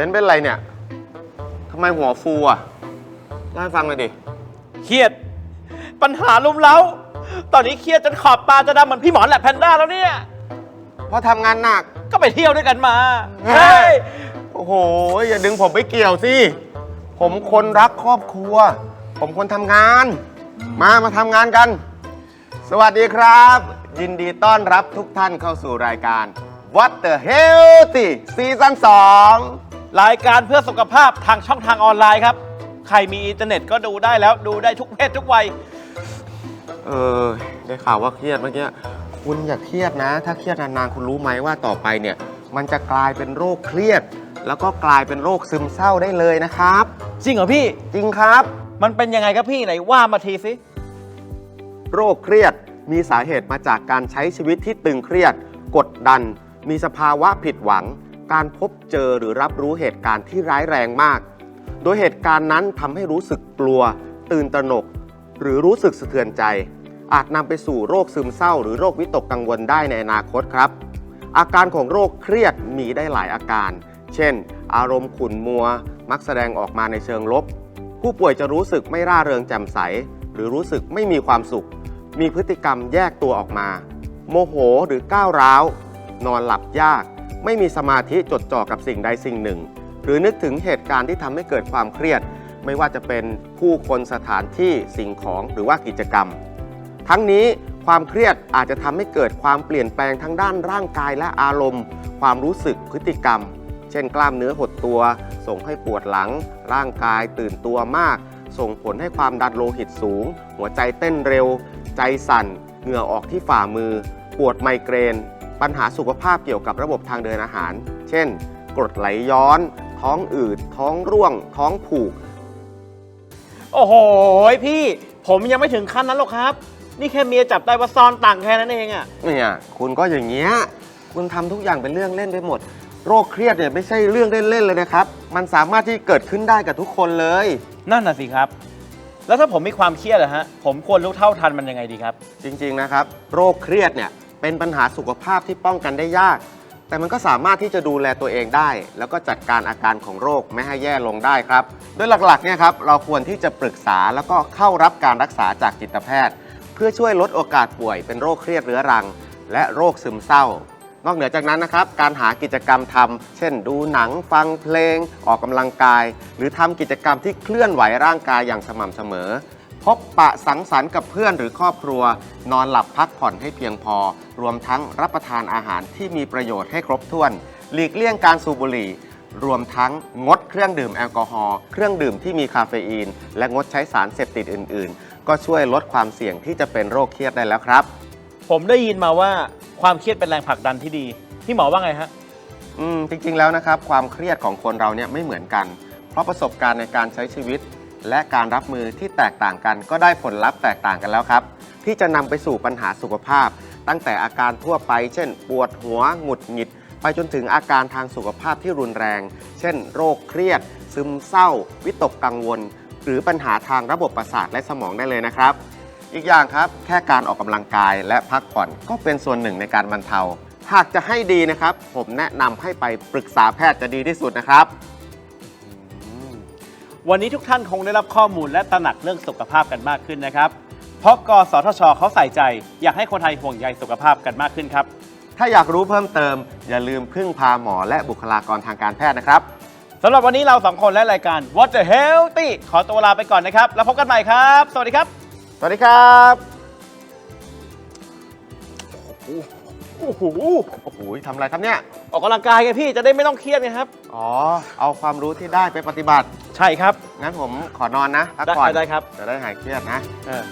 บนซ์เป็นไรเนี่ยทำไมหัวฟูอะเล่าให้ฟังหน่อยดิ เครียด ปัญหาลุมเล้า ตอนนี้เครียดจนขอบตาจะดำเหมือนพี่หมอนแหละแพนด้าแล้วเนี่ย เพราะทำงานหนัก ก็ไปเที่ยวด้วยกันมา เฮ้ย โอ้โห อย่าดึงผมไปเกี่ยวสิ ผมคนรักครอบครัว ผมคนทำงาน มามาทำงานกัน สวัสดีครับ ยินดีต้อนรับทุกท่านเข้าสู่รายการ What the Healthy ซีซั่น2 รายการเพื่อสุขภาพทางช่องทางออนไลน์ครับ ใครมีอินเทอร์เน็ตก็ดูได้แล้วดูได้ทุกเพศทุกวัย เออ ได้ข่าวว่าเครียดเมื่อกี้ คุณอย่าเครียดนะ ถ้าเครียดนานๆ คุณรู้ไหมว่าต่อไปเนี่ย มันจะกลายเป็นโรคเครียด แล้วก็กลายเป็นโรคซึมเศร้าได้เลยนะครับ จริงเหรอพี่ จริงครับ มันเป็นยังไงครับพี่ไหนว่ามาทีสิโรคเครียดมีสาเหตุมาจากการใช้ชีวิตที่ตึงเครียด กดดัน มีสภาวะผิดหวัง การพบเจอหรือรับรู้เหตุการณ์ที่ร้ายแรงมาก โดยเหตุการณ์นั้นทำให้รู้สึกกลัว ตื่นตระหนก หรือรู้สึกสะเทือนใจ อาจนำไปสู่โรคซึมเศร้า หรือโรควิตกกังวลได้ในอนาคตครับ อาการของโรคเครียดมีได้หลายอาการ เช่น อารมณ์ขุ่นมัว มักแสดงออกมาในเชิงลบ ผู้ป่วยจะรู้สึกไม่ร่าเริงแจ่มใส หรือรู้สึกไม่มีความสุข มีพฤติกรรมแยกตัวออกมา โมโหหรือก้าวร้าว นอนหลับยาก ไม่มีสมาธิจดจ่อกับสิ่งใดสิ่งหนึ่ง หรือนึกถึงเหตุการณ์ที่ทำให้เกิดความเครียด ไม่ว่าจะเป็นผู้คนสถานที่สิ่งของหรือว่ากิจกรรม ทั้งนี้ความเครียดอาจจะทำให้เกิดความเปลี่ยนแปลงทั้งด้านร่างกายและอารมณ์ ความรู้สึกพฤติกรรม เช่น กล้ามเนื้อหดตัว ส่งให้ปวดหลัง ร่างกายตื่นตัวมาก ส่งผลให้ความดันโลหิตสูง หัวใจเต้นเร็ว ใจสั่น เหงื่อออกที่ฝ่ามือ ปวดไมเกรน ปัญหาสุขภาพเกี่ยวกับระบบทางเดินอาหาร เช่น กรดไหลย้อน ท้องอืด ท้องร่วง ท้องผูก โอ้โหพี่ผมยังไม่ถึงขั้นนั้นหรอกครับ นี่แค่เมียจับได้ว่าซ่อนตังค์แค่นั้นเองอะเนี่ยคุณก็อย่างเงี้ย คุณทำทุกอย่างเป็นเรื่องเล่นไปหมด โรคเครียดเนี่ยไม่ใช่เรื่องเล่นๆเลยนะครับ มันสามารถที่เกิดขึ้นได้กับทุกคนเลย นั่นน่ะสิครับ แล้วถ้าผมมีความเครียดอะฮะผมควรรู้เท่าทันมันยังไงดีครับ จริงๆนะครับ โรคเครียดเนี่ย เป็นปัญหาสุขภาพที่ป้องกันได้ยาก แต่มันก็สามารถที่จะดูแลตัวเองได้ แล้วก็จัดการอาการของโรคไม่ให้แย่ลงได้ครับ โดยหลักๆเนี่ยครับเราควรที่จะปรึกษาแล้วก็เข้ารับการรักษาจากจิตแพทย์ เพื่อช่วยลดโอกาสป่วยเป็นโรคเครียดเรื้อรัง และโรคซึมเศร้า นอกเหนือจากนั้นนะครับการหากิจกรรมทำเช่น ดูหนัง ฟังเพลง ออกกำลังกาย หรือทำกิจกรรมที่เคลื่อนไหวร่างกายอย่างสม่ำเสมอ พบปะสังสรรค์กับเพื่อนหรือครอบครัว นอนหลับพักผ่อนให้เพียงพอ รวมทั้งรับประทานอาหารที่มีประโยชน์ให้ครบถ้วน หลีกเลี่ยงการสูบบุหรี่ รวมทั้งงดเครื่องดื่มแอลกอฮอล์เครื่องดื่มที่มีคาเฟอีน และงดใช้สารเสพติดอื่น ๆ ก็ช่วยลดความเสี่ยงที่จะเป็นโรคเครียดได้แล้วครับ ผมได้ยินมาว่าความเครียดเป็นแรงผลักดันที่ดี พี่หมอว่าไงฮะ อืมจริงๆแล้วนะครับ ความเครียดของคนเราเนี่ยไม่เหมือนกัน เพราะประสบการณ์ในการใช้ชีวิต และการรับมือที่แตกต่างกันก็ได้ผลลัพธ์แตกต่างกันแล้วครับ ที่จะนำไปสู่ปัญหาสุขภาพ ตั้งแต่อาการทั่วไป เช่น ปวดหัวหงุดหงิด ไปจนถึงอาการทางสุขภาพที่รุนแรง เช่น โรคเครียด ซึมเศร้า วิตกกังวล หรือปัญหาทางระบบประสาทและสมองได้เลยนะครับ อีกอย่างครับ แค่การออกกำลังกายและพักผ่อนก็เป็นส่วนหนึ่งในการบรรเทาหากจะให้ดีนะครับ ผมแนะนำให้ไปปรึกษาแพทย์จะดีที่สุดนะครับ วันนี้ทุกท่านคงได้รับข้อมูลและตระหนักเรื่องสุขภาพกันมากขึ้นนะครับ เพราะกสทชเขาใส่ใจ อยากให้คนไทยห่วงใยสุขภาพกันมากขึ้นครับ ถ้าอยากรู้เพิ่มเติม อย่าลืมพึ่งพาหมอและบุคลากรทางการแพทย์นะครับสำหรับวันนี้เราสองคนและรายการ What the Healthy ขอตัวลาไปก่อนนะครับ แล้วพบกันใหม่ครับ สวัสดีครับ สวัสดีครับ โอ้โหโอ้โหทำอะไรครับเนี่ย ออกกำลังกายไงพี่จะได้ไม่ต้องเครียดไงครับ อ๋อ เอาความรู้ที่ได้ไปปฏิบัติ ใช่ครับ งั้นผมขอนอนนะพักได้ผ่อนได้ครับ จะได้หายเครียดนะ เออ